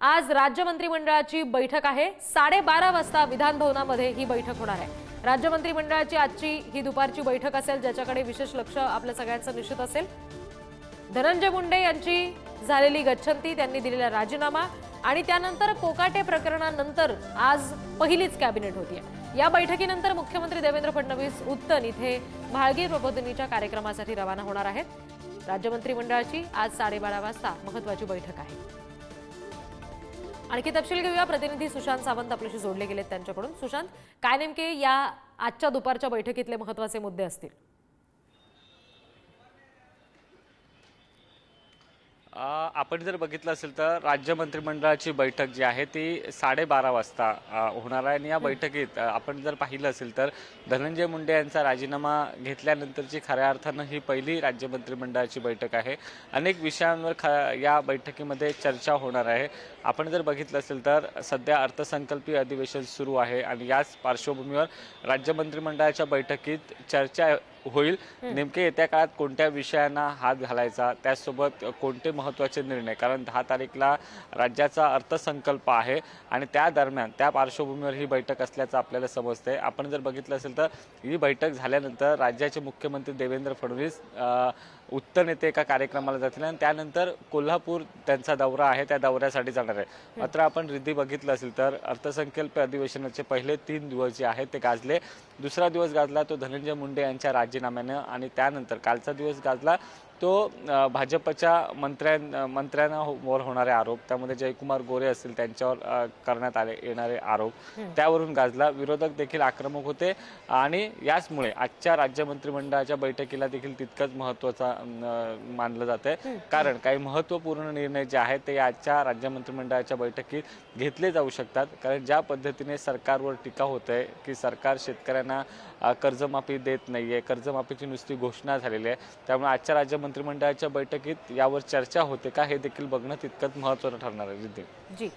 आज राज्य मंत्रिमंडळाची बैठक आहे. साडेबारा वाजता विधानभवनामध्ये ही बैठक होणार आहे. राज्य मंत्रिमंडळाची आजची ही दुपारची बैठक असेल ज्याच्याकडे विशेष लक्ष आपल्या सगळ्यांचं निश्चित असेल. धनंजय मुंडे यांची झालेली गच्छंती त्यांनी दिलेला राजीनामा आणि त्यानंतर कोकाटे प्रकरणानंतर आज पहिलीच कॅबिनेट होती. या बैठकीनंतर मुख्यमंत्री देवेंद्र फडणवीस उत्तन इथे भाळगी प्रबोधिनीच्या कार्यक्रमासाठी रवाना होणार आहेत. राज्य मंत्रिमंडळाची आज साडेबारा वाजता महत्वाची बैठक आहे. आणखी तपशील घेऊया. प्रतिनिधी सुशांत सावंत आपल्याशी जोडले गेलेत त्यांच्याकडून. सुशांत काय नेमके या आजच्या दुपारच्या बैठकीतले महत्त्वाचे मुद्दे असतील? आपण जर बघितलं असेल तर राज्य मंत्रिमंडळाची बैठक जी आहे ती साडेबारा वाजता होणार आहे. आणि या बैठकीत आपण जर पाहिलं असेल तर धनंजय मुंडे यांचा राजीनामा घेतल्यानंतरची खऱ्या अर्थानं ही पहिली राज्य मंत्रिमंडळाची बैठक आहे. अनेक विषयांवर ख या बैठकीमध्ये चर्चा होणार आहे. आपण जर बघितलं असेल तर सध्या अर्थसंकल्पीय अधिवेशन सुरू आहे. आणि याच पार्श्वभूमीवर राज्य मंत्रिमंडळाच्या बैठकीत चर्चा होईल. नेमके येत्या काळात कोणत्या विषयांना हात घालायचा त्याचसोबत कोणते महत्त्वाचे निर्णय? कारण दहा तारीखला राज्याचा अर्थसंकल्प आहे आणि त्या दरम्यान त्या पार्श्वभूमीवर ही बैठक असल्याचं आपल्याला समजतंय. आपण जर बघितलं असेल तर ही बैठक झाल्यानंतर राज्याचे मुख्यमंत्री देवेंद्र फडणवीस उत्तर येथे एका कार्यक्रमाला जातील आणि त्यानंतर कोल्हापूर त्यांचा दौरा आहे त्या दौऱ्यासाठी जाणार आहे. मात्र आपण रिद्धी बघितलं असेल तर अर्थसंकल्प अधिवेशनाचे पहिले तीन दिवस जे आहेत ते गाजले. दुसरा दिवस गाजला तो धनंजय मुंडे यांच्या राजीनाम्यानं आणि त्यानंतर कालचा दिवस गाजला. तो भाजपच्या मंत्र्यां मंत्र्यांवर होणारे आरोप त्यामध्ये जयकुमार गोरे असतील त्यांच्यावर करण्यात आले येणारे आरोप त्यावरून गाजला. विरोधक देखील आक्रमक होते आणि याचमुळे आजच्या राज्य मंत्रिमंडळाच्या बैठकीला देखील तितकंच महत्त्वाचा मानलं जातंय. कारण काही महत्त्वपूर्ण निर्णय जे आहेत ते आजच्या राज्य मंत्रिमंडळाच्या बैठकीत घेतले जाऊ शकतात. कारण ज्या पद्धतीने सरकारवर टीका होत आहे की सरकार शेतकऱ्यांना कर्जमाफी देत नाहीये कर्जमाफीची नुसती घोषणा झालेली आहे त्यामुळे आजच्या राज्य मंत्रिमंडळाच्या बैठकीत यावर चर्चा होते का हे देखील बघणं तितकंच महत्त्वाचं ठरणार आहे रिद्धी. जी.